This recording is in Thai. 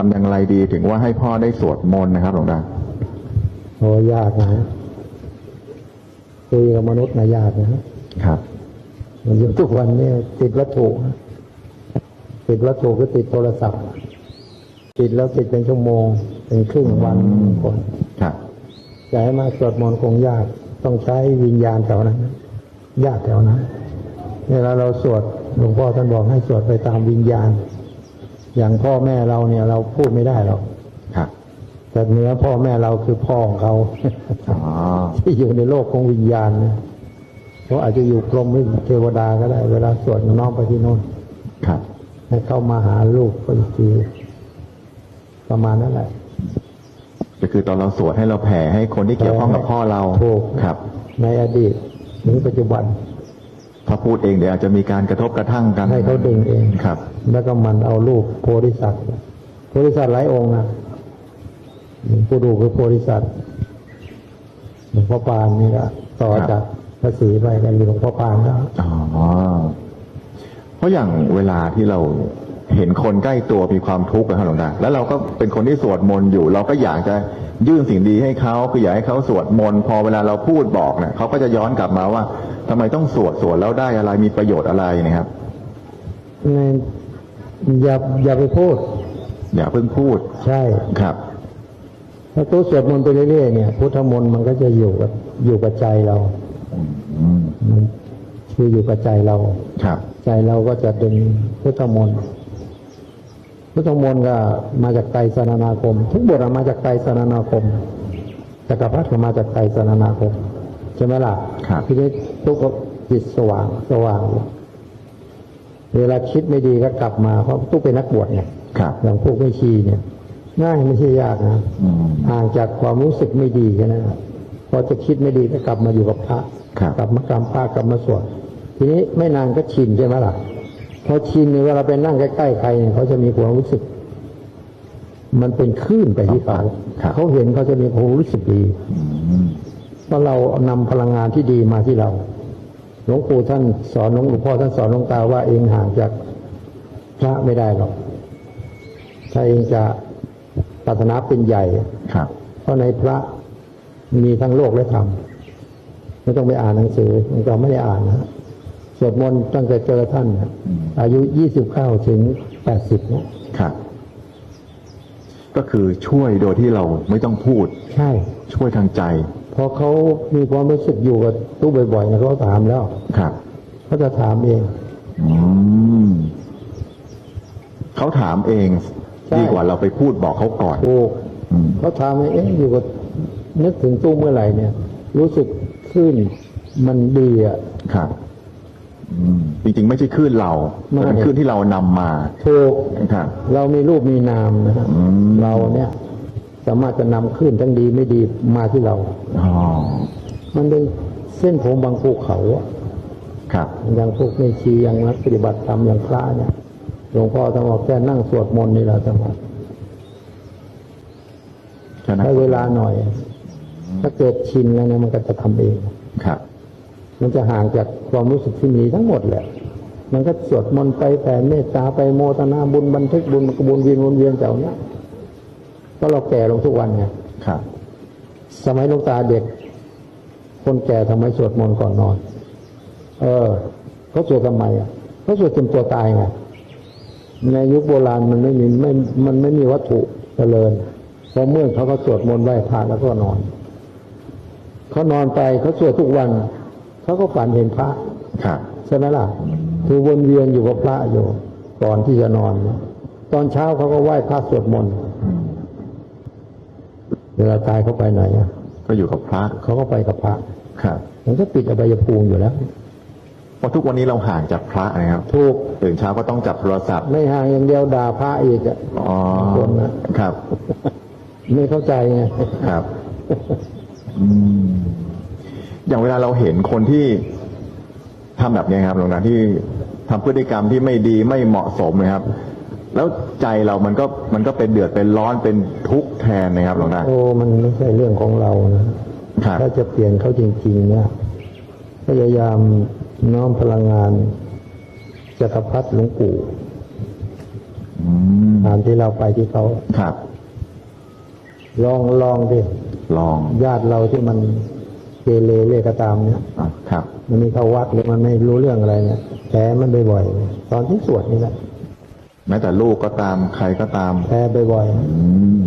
ทำอย่างไรดีถึงว่าให้พ่อได้สวดมนต์นะครับหลวงตาโอ้ยากนะคุยกับมนุษย์นะยากนะครับมันอยู่ทุกวันนี้ติดวัตถุนะติดวัตถุก็ติดโทรศัพท์ ติดแล้วติดเป็นชั่วโมง เป็นครึ่งวันคนครับจะให้มาสวดมนต์คงยาก ต้องใช้วิญญาณแถวนั้นญาติแถวนั้นเวลาเราสวดหลวงพ่อท่านบอกให้สวดไปตามวิญญาณ อย่างพ่อแม่เราเนี่ยเราพูดไม่ได้หรอกครับแต่เหนือพ่อแม่เราคือพ่อของเขาอ๋อที่อยู่ในโลกของวิญญาณนะเขาอาจจะอยู่กรมหรือเทวดาก็ได้ เวลาสวดน้อมไปที่โน่นครับให้เข้ามาหาลูกก็อีกทีประมาณนั้นแหละก็คือตอนเราสวดให้เราแผ่ให้คนที่เกี่ยวข้องกับพ่อเราถูกครับ ในอดีตถึงปัจจุบัน ถ้าพูดเองเดี๋ยวอาจจะมีการกระทบกระทั่งกันให้เขาดึงเองครับ แล้วก็มันเอารูปโพธิสัตว์โพธิสัตว์หลายองค์นะผู้ดูคือโพธิสัตว์หลวงพ่อปานนี่ก็ต่อจากพระศรีไปกันมีหลวงพ่อปานแล้วอ๋อเพราะอย่างเวลาที่เรา เห็นคนใกล้ตัวมีความทุกข์นะครับหลวงตาแล้วเราก็เป็นคนที่สวดมนต์อยู่ เราก็อยากจะยื่นสิ่งดีให้เขาคืออยากให้เขาสวดมนต์พอเวลาเราพูดบอกเนี่ยเขาก็จะย้อนกลับมาว่าทำไมต้องสวดสวดแล้วได้อะไรมีประโยชน์อะไรนะครับในอย่าอย่าไปพูด อย่าเพิ่งพูด ใช่ครับถ้าตัวสวดมนต์ไปเรื่อยๆเนี่ยพุทธมนต์มันก็จะอยู่กับอยู่กับใจเราอืมมันคืออยู่กับใจเราครับ ใจเราก็จะดึงพุทธมนต์ พุทธมนต์ก็มาจากไตรสรณนาคม ทุกบทอะมาจากไตรสรณนาคมจักรพรรดิก็มาจากไตรสรณนาคมใช่ไหมล่ะครับทีนี้ทุกข์ก็จิตสว่างสว่าง เวลาคิดไม่ดีก็กลับมาเพราะทุกเป็นนักบวชไงครับอย่างพวกไม่ชีเนี่ย ง่ายไม่ใช่ยากนะอืมห่างจากความรู้สึกไม่ดีแค่นั้นนะพอจะคิดไม่ดีก็กลับมาอยู่กับพระครับกลับมากรรมพระกลับมาสวดทีนี้ไม่นานก็ชินใช่ไหมล่ะ พอชินเนี่ยเวลาไปนั่งใกล้ๆใครเนี่ยเขาจะมีความรู้สึก มันเป็นคลื่นไปที่เขาครับเขาเห็นเขาจะมีความรู้สึกดีอืมเพราะเรานำพลังงานที่ดีมาที่เราหลวงปู่ท่านสอนหลวงพ่อท่านสอนหลวงตาว่าเองห่างจากพระไม่ได้หรอกถ้าเองจะปรารถนาเป็นใหญ่ครับเพราะในพระมีทั้งโลกและธรรมไม่ต้องไปอ่านหนังสือมันก็ไม่ได้อ่านนะ สวดมนต์ตั้งแต่เจอท่านนะอายุยี่สิบเก้าถึงแปดสิบเนี่ยครับก็คือช่วยโดยที่เราไม่ต้องพูด ใช่ ช่วยทางใจ พอเขามีความรู้สึกอยู่กับตู้บ่อยๆนะเขาถามแล้ว ครับเขาจะถามเองอืมเขาถามเองใช่ดีกว่าเราไปพูดบอกเขาก่อนถูกอืมเขาถามว่าเอ๊ะอยู่กับนึกถึงตู้เมื่อไหร่เนี่ย รู้สึกขึ้นมันดีอะครับอืม จริงๆ ไม่ใช่คลื่นเราไม่แต่เป็นคลื่นที่เรานำมาถูกครับ เรามีรูปมีนามนะฮะอืม เราเนี่ยสามารถจะนำขึ้นทั้งดีไม่ดีมาที่เรา อ๋อมันเป็นเส้นผมบางภูเขาอะครับ อย่างพวกในชีอย่างนักปฏิบัติธรรมอย่างพระเนี่ยหลวงพ่อต้องบอกแค่นั่งสวดมนต์นี่แหละจังหวะฉะนั้นใช้เวลาหน่อย ถ้าเกิดชินแล้วเนี่ยมันก็จะทำเอง ครับ มันจะห่างจากความรู้สึกที่มีทั้งหมดแหละ มันก็สวดมนต์ไปแผ่เมตตาไปโมทนาบุญบันทึกบุญมันกระบวนเวียนวนเวียนแถวเนี้ยก็เราแก่ลงทุกวันไงครับ สมัยหลวงตาเด็ก คนแก่ทำไมสวดมนต์ก่อนนอน เออเขาสวดทำไมอะเขาสวดจนตัวตายไงในยุคโบราณมันไม่มีไม่มันไม่มีวัตถุเจริญพอเมื่อเขาก็สวดมนต์ไหว้พระแล้วก็นอน เขานอนไปเขาสวดทุกวัน เขาก็ฝันเห็นพระครับใช่ไหมล่ะ คือวนเวียนอยู่กับพระอยู่ก่อนที่จะนอนนะตอนเช้าเขาก็ไหว้พระสวดมนต์อืมเวลาตายเขาไปไหนอะก็อยู่กับพระเขาก็ไปกับพระครับมันก็ปิดอบายภูมิอยู่แล้วเพราะทุกวันนี้เราห่างจากพระนะครับถูกตื่นเช้าก็ต้องจับโทรศัพท์ ไม่ห่างอย่างเดียวด่าพระอีกอะอ๋อคนนะครับ ไม่เข้าใจไงครับ อืม อย่างเวลาเราเห็นคนที่ทำแบบนี้ครับหลวงตาที่ทำพฤติกรรมที่ไม่ดีไม่เหมาะสมนะครับ แล้วใจเรามันก็มันก็เป็นเดือดเป็นร้อนเป็นทุกข์แทนนะครับหลวงตาโอ้มันไม่ใช่เรื่องของเรานะครับถ้าจะเปลี่ยนเขาจริงๆเนี่ยพยายามน้อมพลังงานจักรพรรดิหลวงปู่อืมอานที่เราไปที่เขาครับ ลองลองดิลองญาติเราที่มัน เกเรเรกตามเนี่ยอะครับ มันมีเข้าวัดหรือมันไม่รู้เรื่องอะไรเนี่ยแพ้มันบ่อยๆตอนที่สวดนี่แหละแม้แต่ลูกก็ตามใครก็ตามแพ้บ่อยอืม